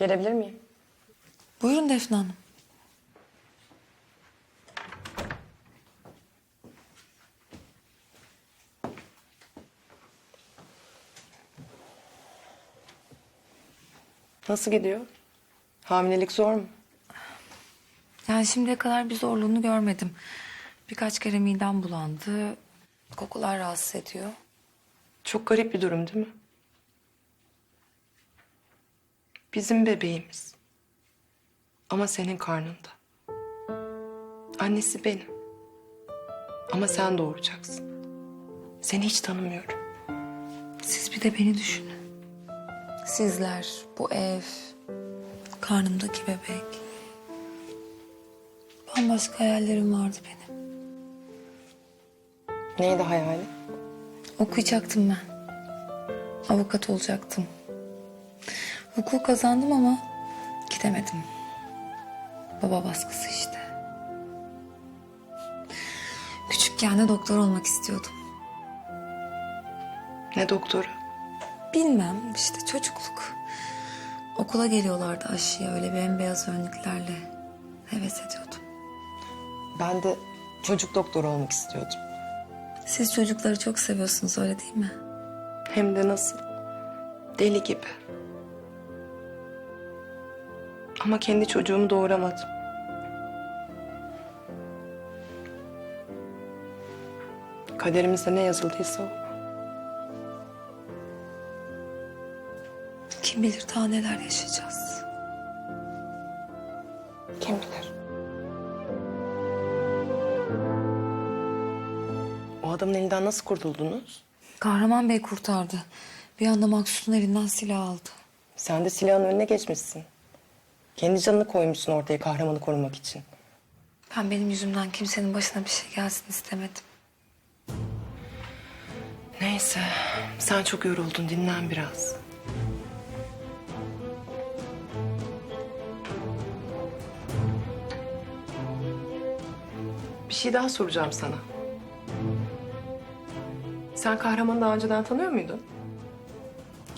Gelebilir miyim? Buyurun Defne Hanım. Nasıl gidiyor? Hamilelik zor mu? Yani şimdiye kadar bir zorluğunu görmedim. Birkaç kere midem bulandı. Kokular rahatsız ediyor. Çok garip bir durum değil mi? Bizim bebeğimiz. Ama senin karnında. Annesi benim. Ama sen doğuracaksın. Seni hiç tanımıyorum. Siz bir de beni düşünün. Sizler, bu ev, karnımdaki bebek. Bambaşka hayallerim vardı benim. Neydi hayali? Okuyacaktım ben. Avukat olacaktım. Hukuk kazandım ama gidemedim. Baba baskısı işte. Küçükken de doktor olmak istiyordum. Ne doktoru? Bilmem işte çocukluk. Okula geliyorlardı aşıya öyle bembeyaz önlüklerle. Heves ediyordum. Ben de çocuk doktoru olmak istiyordum. Siz çocukları çok seviyorsunuz öyle değil mi? Hem de nasıl? Deli gibi. Ama kendi çocuğumu doğuramadım. Kaderimizde ne yazıldıysa o. Kim bilir daha neler yaşayacağız. Kim bilir? O adamın elinden nasıl kurtuldunuz? Kahraman Bey kurtardı. Bir anda Maksut'un elinden silah aldı. Sen de silahın önüne geçmişsin. Kendi canını koymuşsun ortaya kahramanı korumak için. Ben benim yüzümden kimsenin başına bir şey gelsin istemedim. Neyse, sen çok yoruldun. Dinlen biraz. Bir şey daha soracağım sana. Sen kahramanı daha önceden tanıyor muydun?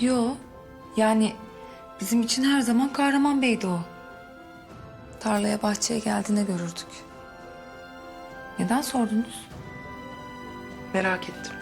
Yo, yani bizim için her zaman Kahraman Bey'di o. Tarlaya bahçeye geldiğinde görürdük. Neden sordunuz? Merak ettim.